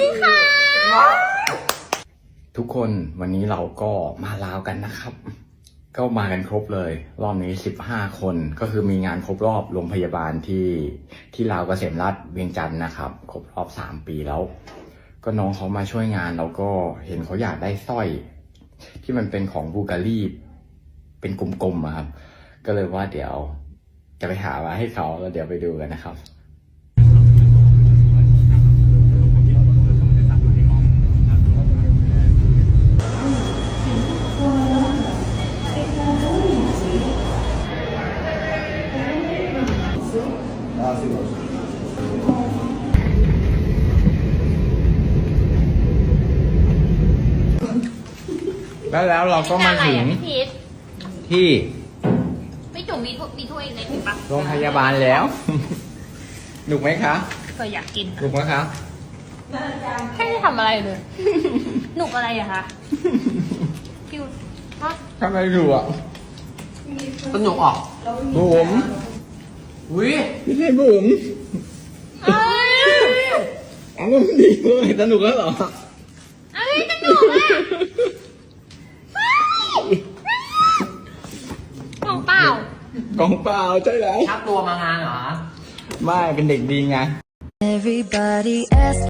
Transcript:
ดีค่ะทุกคนวันนี้เราก็มาลาวกันนะครับ ก็มากันครบเลย รอบนี้ 15 คนก็คือมีงานครบรอบโรงพยาบาลที่ที่ลาวเกษมรัฐเวียงจันทร์นะครับ ครบรอบ 3 ปีแล้ว ก็น้องเขามาช่วยงานแล้วก็เห็นเขาอยากได้สร้อย ที่มันเป็นของบูการีเป็นกลมๆอะครับ ก็เลยว่าเดี๋ยวจะไปหามาให้เขาแล้วเดี๋ยวไปดูกันนะครับ แล้วแล้วเราก็มาถึงอะไรอะพี่พีทที่พี่จุ๋มมีถ้วยมีถ้วยในถุงปะโรงพยาบาลแล้ว หนุกไหมคะเคยอยากกินหนุกไหมคะ แค่ไม่ทำอะไรเลย หนุกอะไรอะคะคิวฮะทำไมดูอะสนุกออกบุ๋ม อุ้ยไม่ใช่บุ๋มเอ้ยอารมณ์ดีเลยสนุกแล้วเหรอเอ้ยสนุกอะของเปล่ากองเปล่าใช่แล้วชักตัวมางานเหรอ ไม่เป็นเด็กดีไง Everybody ask